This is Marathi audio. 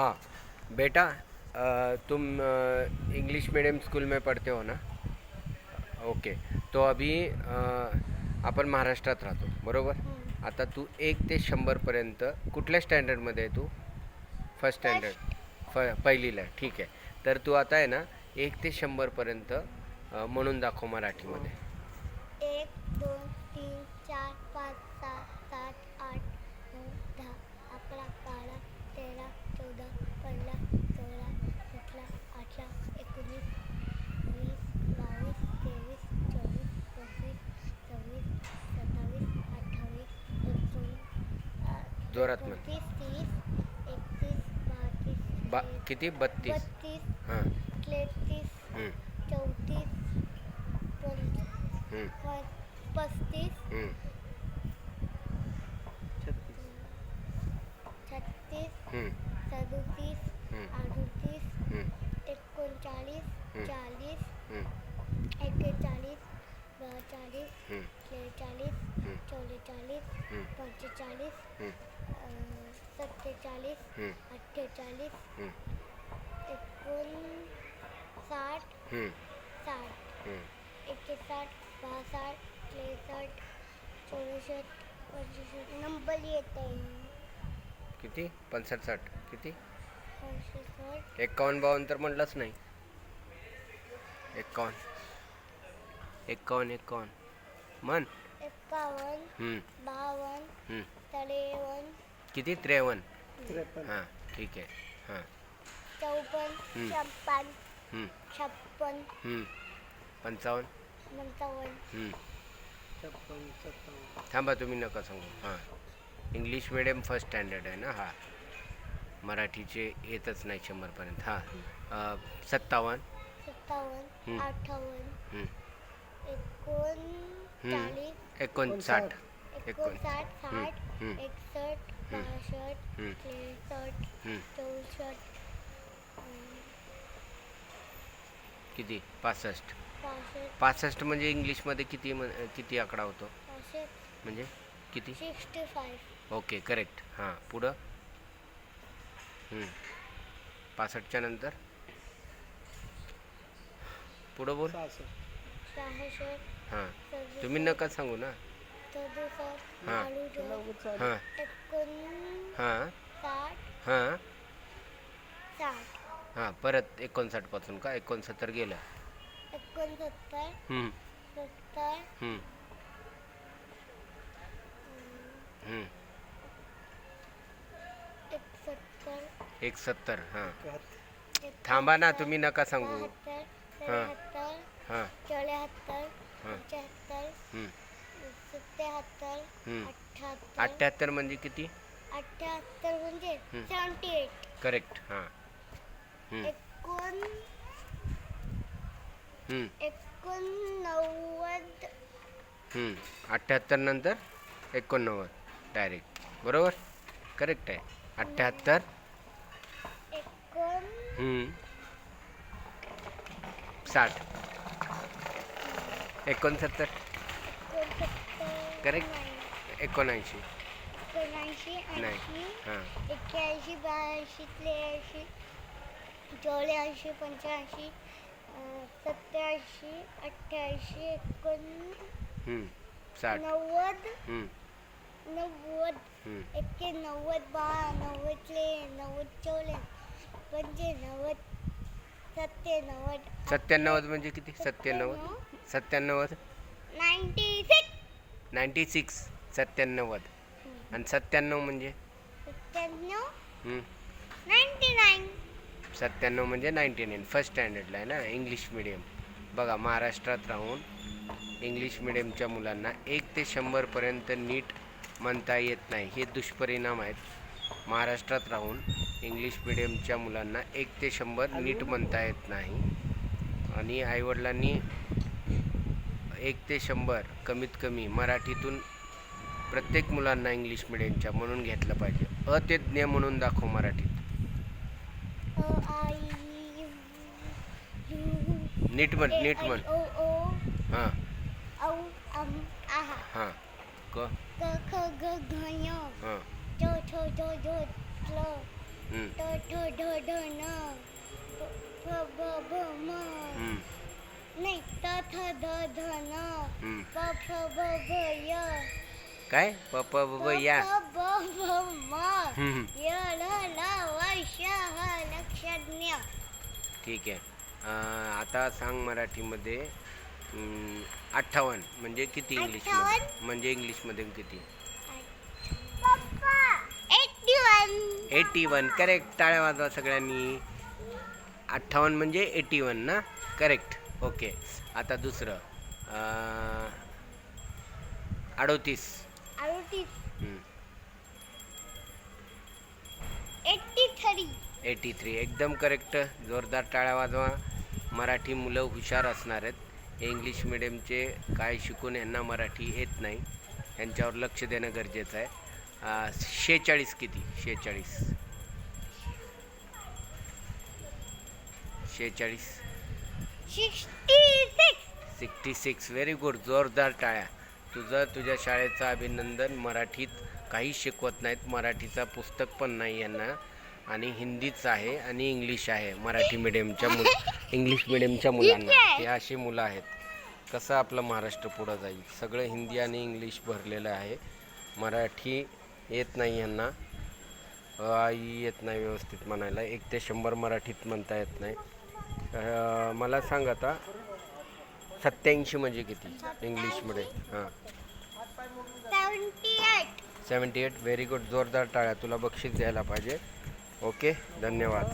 हाँ बेटा तुम इंग्लिश मीडियम स्कूल में पढ़ते हो ना? ओके तो अभी आपण महाराष्ट्रात राहतो बरोबर? आता तू एक ते शंभरपर्यंत कुठल्या स्टँडर्डमध्ये आहे तू? फर्स्ट स्टँडर्ड फ पहिलीला. ठीक आहे. तर तू आता आहे ना एक ते शंभरपर्यंत म्हणून दाखव मराठीमध्ये. एक जोरात म्हण. तीस एकतीस बत्तीस बा किती? बत्तीस. बत्तीस हां. तेहतीस हं, चौतीस पंच हं, प- पस्तीस हं. छत्तीस. हं, सदोतीस हं, अडतीस हं, एकोणचाळीस हं. चाळीस हं, एक्केचाळीस बेचाळीस हं, त्रेचाळीस हं. चौवेचाळीस. पंचेचाळीस सत्तेचाळीस अठ्ठेचाळीस एकोणसाठ साठ. एकेसाठ बासष्ट त्रेसष्ट चौसष्ट पंचवीस नंबर येत किती? पंसष्ट साठ किती? पंचवीस एक्कावन्न बावन्न तर म्हटलंच नाही. एक्कावन्न एक्कावन्न एक्कावन्न म्हण. एकावन्न हं, बावन्न हं. त्रेवन्न किती? त्रेवन्न हां ठीक आहे. हां. चौपन्न हं. छप्पन्न. हं, छप्पन्न. हं. पंचावन्न. पंचावन्न हं. थांबा तुम्ही नका सांगू. हां. इंग्लिश मिडियम फर्स्ट स्टँडर्ड आहे ना? हा. मराठीचे येतच नाही शंभरपर्यंत. हां. अ, सत्तावन्न. सत्तावन्न हं. अठ्ठावन्न. हं, एकोणचाळीस. एकोणसाठ. एकोण एकोणसाठ हं, साठ हं. एकसष्ट हं. बासष्ट हं. त्रेसष्ट हं. चौसष्ट. अं, किती? पासष्ट. पासष्ट. पासष्ट म्हणजे इंग्लिशमध्ये किती म्हण- किती आकडा होतो? पासष्ट. म्हणजे किती? Sixty five. Okay correct. हां पुढं. पासष्टच्या नंतर? पुढं बोल. सहासष्ट. हां. तुम्ही नका सांगू ना. सदुसष्ट हां. अडुसष्ट हां. एकोणसाठ हां. हां. साठ हां परत एकोणसाठपासून का? एकोणसत्तर गेलं. एकोणसत्तर हं, सत्तर हं, हं. एकसत्तर एक सत्तर हां. एकाहत्तर, थांबा ना तुम्ही नका सांगू. बहात्तर हां. त्र्याहत्तर हां. चौऱ्याहत्तर हां. पंच्याहत्तर हं, सत्याहत्तर हं. अठ्ठ्याहत्तर अठ्ठ्याहत्तर म्हणजे किती? अठ्ठ्याहत्तर म्हणजे हं. Seventy eight. करेक्ट हाँ. एकोण एकोणनव्वद. अठ्ठ्याहत्तर नंतर एकोणनव्वद डायरेक्ट. बरोबर? करेक्ट आहे. अठ्ठ्याहत्तर एकोण. साठ. एकोणसत्तर. नाही. एकोणऐंशी एकोणऐंशी नाही ऐंशी हां एक्क्याऐंशी ब्याऐंशी त्र्याऐंशी चौऱ्याऐंशी पंच्याऐंशी अं, सत्याऐंशी अठ्ठ्याऐंशी एकोण. साठ नव्वद नव्वद हं. एक्क्याण्णवद बा नव्वद त्रे नव्वद चौऱ्या पंच्याण्णवद सत्त्याण्णवद. सत्त्याण्णवद म्हणजे किती? सत्त्याण्णवद. सत्त्याण्णवद? Ninety six. Ninety six. सत्त्याण्णवद. आणि सत्त्याण्णव म्हणजे? सत्त्याण्णव. Ninety nine. सत्त्याण्णव म्हणजे नाईन्टी नाईन. फर्स्ट स्टँडर्डला आहे ना? इंग्लिश मिडियम बघा महाराष्ट्रात राहून इंग्लिश मिडियमच्या मुलांना एक ते शंभरपर्यंत नीट म्हणता येत नाही. हे दुष्परिणाम आहेत. महाराष्ट्रात राहून इंग्लिश मिडियमच्या मुलांना एक ते शंभर नीट म्हणता येत नाही. आणि आईवडिलांनी एक ते शंभर कमीत कमी मराठीतून प्रत्येक मुलांना इंग्लिश मिडियमच्या म्हणून घेतलं पाहिजे. अ ते ज्ञ म्हणून दाखव मराठीत. नीट म्हण नीट म्हण. हां. हां. क. क ख ग घ ञ हां. ढ ढ न भ म नाही त थ ध ध न हम्म. प फ ब भ य काय? प प ब या. प फ ब भ म हम्म, य ल ल व श ह लक्षज्ञ ठीक आहे. अं, आता सांग मराठीमध्ये अठ्ठावन्न. म्हणजे किती इंग्लिशमध्ये? अठ्ठावन्न? म्हणजे इंग्लिशमध्ये किती? एटी वन करेक्ट टाळ्या वाजवा सगळ्यांनी. अठ्ठावन्न म्हणजे एटी वन ना? करेक्ट ओके आता दुसरं. अडोतीस. एटी थ्री एकदम करेक्ट जोरदार टाळ्या वाजवा. मराठी मुलं हुशार असणार आहेत. इंग्लिश मिडियमचे काय शिकून यांना मराठी येत नाही. यांच्यावर लक्ष देणं गरजेचं आहे. शेहेचाळीस किती? शेहेचाळीस. शेहेचाळीस. Sixty six. व्हेरी गुड जोरदार टाळ्या. तुझं तुझ्या शाळेचं अभिनंदन मराठीत काहीच शिकवत नाहीत. मराठीचा पुस्तक पण नाही यांना. आणि हिंदीच आहे आणि इंग्लिश आहे मराठी मिडियमच्या मुल इंग्लिश मिडियमच्या मुलांना. हे अशी मुलं आहेत. कसं आपलं महाराष्ट्र पुढं जाईल? सगळं हिंदी आणि इंग्लिश भरलेलं आहे. मराठी येत नाही यांना. आई येत नाही व्यवस्थित म्हणायला. एक ते शंभर मराठीत म्हणता येत नाही. मला सांग आता सत्याऐंशी म्हणजे किती इंग्लिशमध्ये? हां. Seventy eight. Seventy eight very good. जोरदार टाळ्या. तुला बक्षीस द्यायला पाहिजे. ओके धन्यवाद.